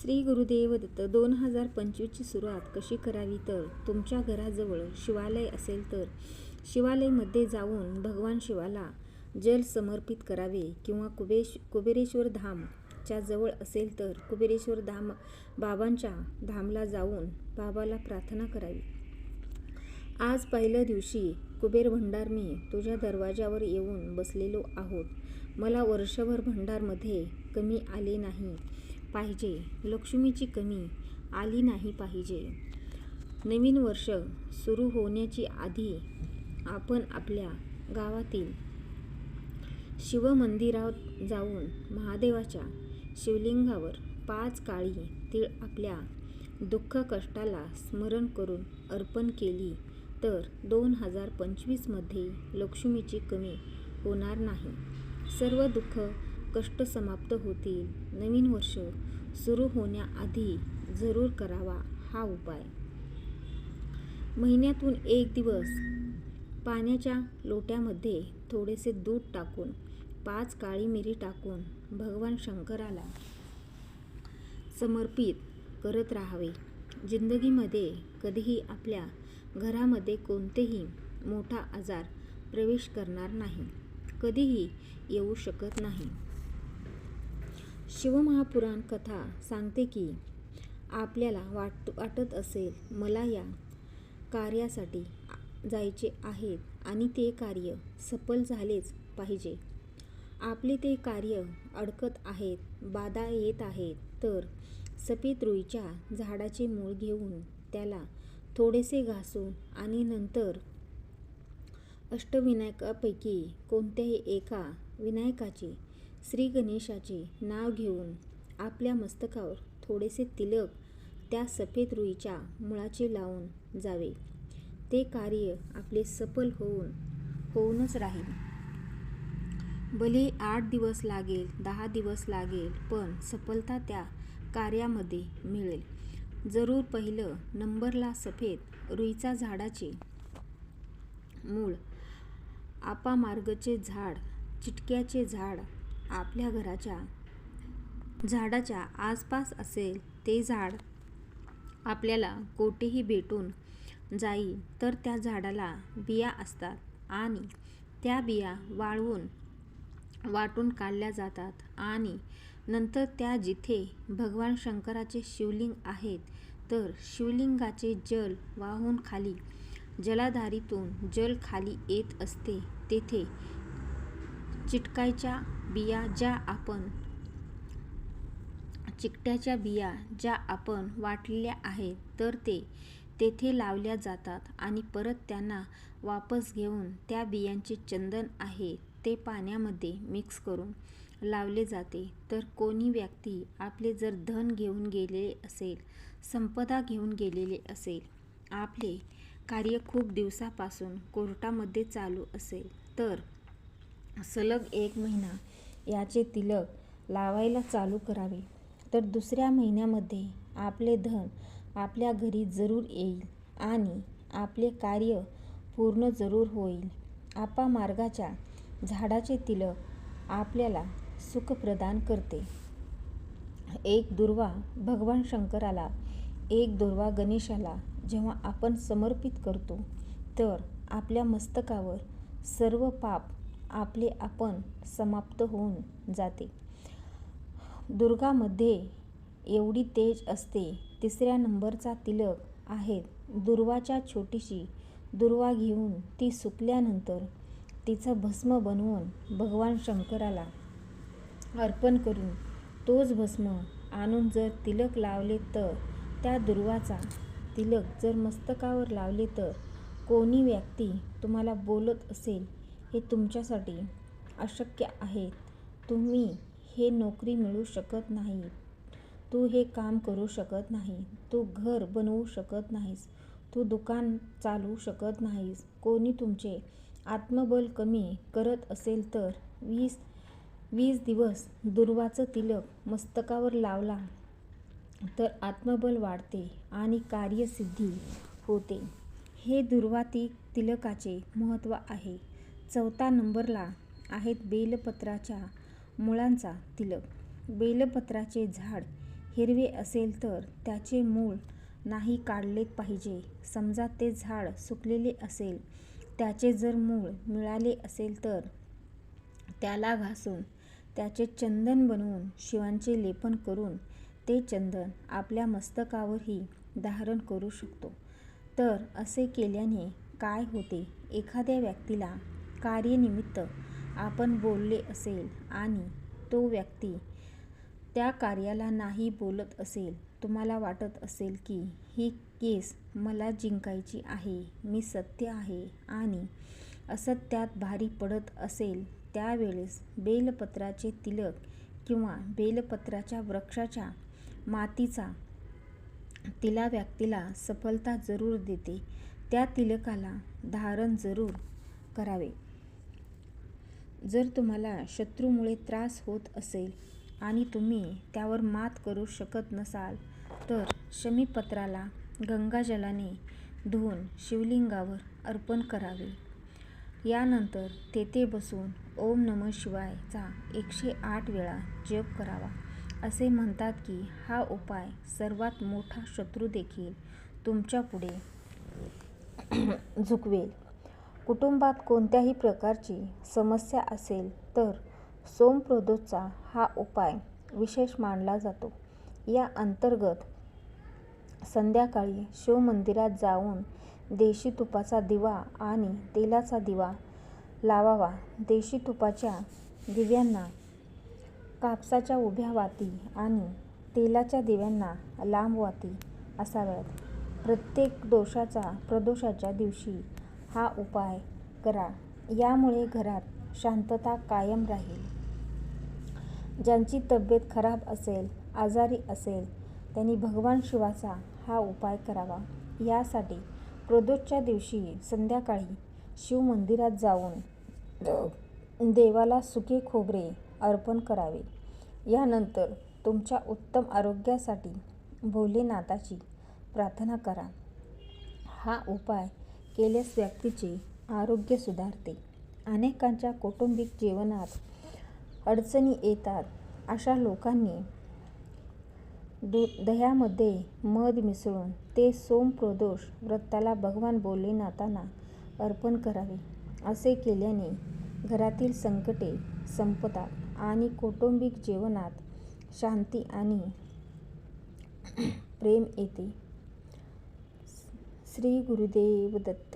श्री गुरुदेव दत्त दोन हजार पंचवीसची सुरुवात कशी करावी तर तुमच्या घराजवळ शिवालय असेल तर शिवालयमध्ये जाऊन भगवान शिवाला जल समर्पित करावे किंवा कुबेश कुबेरेश्वर धाम च्या जवळ असेल तर कुबेरेश्वर धाम बाबांच्या धामला जाऊन बाबाला प्रार्थना करावी. आज पहिल्या दिवशी कुबेर भंडार मी तुझ्या दरवाजावर येऊन बसलेलो आहोत. मला वर्षभर भंडारमध्ये कमी आले नाही. पाहिजे. लक्ष्मीची कमी आली नाही पाहिजे. नवीन वर्ष सुरू होण्याची आधी आपण आपल्या गावातील शिवमंदिरात जाऊन महादेवाच्या शिवलिंगावर पाच काळी तीळ आपल्या दुःख कष्टाला स्मरण करून अर्पण केली तर दोन हजार पंचवीसमध्ये लक्ष्मीची कमी होणार नाही. सर्व दुःख कष्ट समाप्त होतील. नवीन वर्ष सुरू होण्याआधी जरूर करावा हा उपाय. महिन्यातून एक दिवस पाण्याच्या लोट्यामध्ये थोडेसे दूध टाकून पाच काळी मिरी टाकून भगवान शंकराला समर्पित करत राहावे. जिंदगीमध्ये कधीही आपल्या घरामध्ये कोणतेही मोठा आजार प्रवेश करणार नाही. कधीही येऊ शकत नाही. शिवमहापुराण कथा सांगते की आपल्याला वाट वाटत असेल मला या कार्यासाठी जायचे आहेत आणि ते कार्य सफल झालेच पाहिजे. आपले ते कार्य अडकत आहेत बाधा येत आहेत तर सफेद रुईच्या झाडाचे मूळ घेऊन त्याला थोडेसे घासून आणि नंतर अष्टविनायकापैकी कोणत्याही एका विनायकाचे श्री गणेशाचे नाव घेऊन आपल्या मस्तकावर थोडेसे तिलक त्या सफेद रुईच्या मुळाचे लावून जावे. ते कार्य आपले सफल होऊन होऊनच राहील. भले आठ दिवस लागेल दहा दिवस लागेल पण सफलता त्या कार्यामध्ये मिळेल. जरूर पहिलं नंबरला सफेद रुईचा झाडाचे मूळ आपामार्गचे झाड चिटक्याचे झाड आपल्या घराच्या झाडाच्या आसपास असेल ते झाड आपल्याला कोठेही भेटून जाईल तर त्या झाडाला बिया असतात आणि त्या बिया वाळवून वाटून काढल्या जातात आणि नंतर त्या जिथे भगवान शंकराचे शिवलिंग आहेत तर शिवलिंगाचे जल वाहून खाली जलाधारीतून जल खाली येत असते तेथे चिटकायच्या बिया ज्या आपण चिकट्याच्या बिया ज्या आपण वाटलेल्या आहेत तर ते तेथे लावल्या जातात आणि परत त्यांना वापस घेऊन त्या बियांचे चंदन आहे ते पाण्यामध्ये मिक्स करून लावले जाते. तर कोणी व्यक्ती आपले जर धन घेऊन गेलेले असेल संपदा घेऊन गेलेले असेल आपले कार्य खूप दिवसापासून कोर्टामध्ये चालू असेल तर सलग एक महिना याचे तिलक लावायला चालू करावे. तर दुसऱ्या महिन्यामध्ये आपले धन आपल्या घरी जरूर येईल आणि आपले कार्य पूर्ण जरूर होईल. आपामार्गाच्या झाडाचे तिलक आपल्याला सुख प्रदान करते. एक दुर्वा भगवान शंकराला एक दुर्वा गणेशाला जेव्हा आपण समर्पित करतो तर आपल्या मस्तकावर सर्व पाप आपले आपण समाप्त होऊन जाते. दुर्गामध्ये एवढी तेज असते. तिसऱ्या नंबरचा तिलक आहेत दुर्वाच्या छोटीशी दुर्वा घेऊन ती सुकल्यानंतर तिचं भस्म बनवून भगवान शंकराला अर्पण करून तोच भस्म आणून जर तिलक लावले तर त्या दुर्वाचा तिलक जर मस्तकावर लावले तर कोणी व्यक्ती तुम्हाला बोलत असेल हे तुमच्यासाठी अशक्य आहे. तुम्ही हे नोकरी मिळू शकत नाही. तू हे काम करू शकत नाही. तू घर बनवू शकत नाहीस. तू दुकान चालवू शकत नाहीस. कोणी तुमचे आत्मबल कमी करत असेल तर वीस वीस दिवस दुर्वाचं तिलक मस्तकावर लावला तर आत्मबल वाढते आणि कार्यसिद्धी होते. हे दुर्वाती तिलकाचे महत्त्व आहे. चौथा नंबरला आहेत बेलपत्राच्या मुळांचा तिलक. बेलपत्राचे झाड हिरवे असेल तर त्याचे मूळ नाही काढले पाहिजे. समजा ते झाड सुकलेले असेल त्याचे जर मूळ मिळाले असेल तर त्याला घासून त्याचे चंदन बनवून शिवांचे लेपन करून ते चंदन आपल्या मस्तकावरही धारण करू शकतो. तर असे केल्याने काय होते? एखाद्या व्यक्तीला कार्यनिमित्त आपण बोलले असेल आणि तो व्यक्ती त्या कार्याला नाही बोलत असेल तुम्हाला वाटत असेल की ही केस मला जिंकायची आहे मी सत्य आहे आणि असत्यात भारी पडत असेल त्यावेळेस बेलपत्राचे तिलक किंवा बेलपत्राच्या वृक्षाच्या मातीचा तिला व्यक्तीला सफलता जरूर देते. त्या तिलकाला धारण जरूर करावे. जर तुम्हाला शत्रूमुळे त्रास होत असेल आणि तुम्ही त्यावर मात करू शकत नसाल तर शमीपत्राला गंगाजलाने धुवून शिवलिंगावर अर्पण करावे. यानंतर तेथे बसून ओम नमः शिवायचा एकशे आठ वेळा जप करावा. असे म्हणतात की हा उपाय सर्वात मोठा शत्रू देखील तुमच्यापुढे झुकवेल. कुटुंबात कोणत्याही प्रकारची समस्या असेल तर सोमप्रदोषचा हा उपाय विशेष मानला जातो. या अंतर्गत संध्याकाळी शिवमंदिरात जाऊन देशी तुपाचा दिवा आणि तेलाचा दिवा लावावा. देशी तुपाच्या दिव्यांना कापसाच्या उभ्या वाती आणि तेलाच्या दिव्यांना लांब वाती असाव्यात. प्रत्येक दोषाचा प्रदोषाच्या दिवशी हा उपाय करा. यामुळे घरात शांतता कायम राहील. ज्यांची तब्येत खराब असेल आजारी असेल त्यांनी भगवान शिवाचा हा उपाय करावा. यासाठी प्रदोषच्या दिवशी संध्याकाळी शिवमंदिरात जाऊन देवाला सुके खोबरे अर्पण करावे. यानंतर तुमच्या उत्तम आरोग्यासाठी भोलेनाथाची प्रार्थना करा. हा उपाय केल्यास व्यक्तीचे आरोग्य सुधारते. अनेकांच्या कौटुंबिक जीवनात अडचणी येतात. अशा लोकांनी दु दह्यामध्ये मध मिसळून ते सोमप्रदोष व्रताला भगवान भोलेनाथांना अर्पण करावे असे केल्याने घरातील संकटे संपतात आणि कौटुंबिक जीवनात शांती आणि प्रेम येते. श्री गुरुदेव दत्त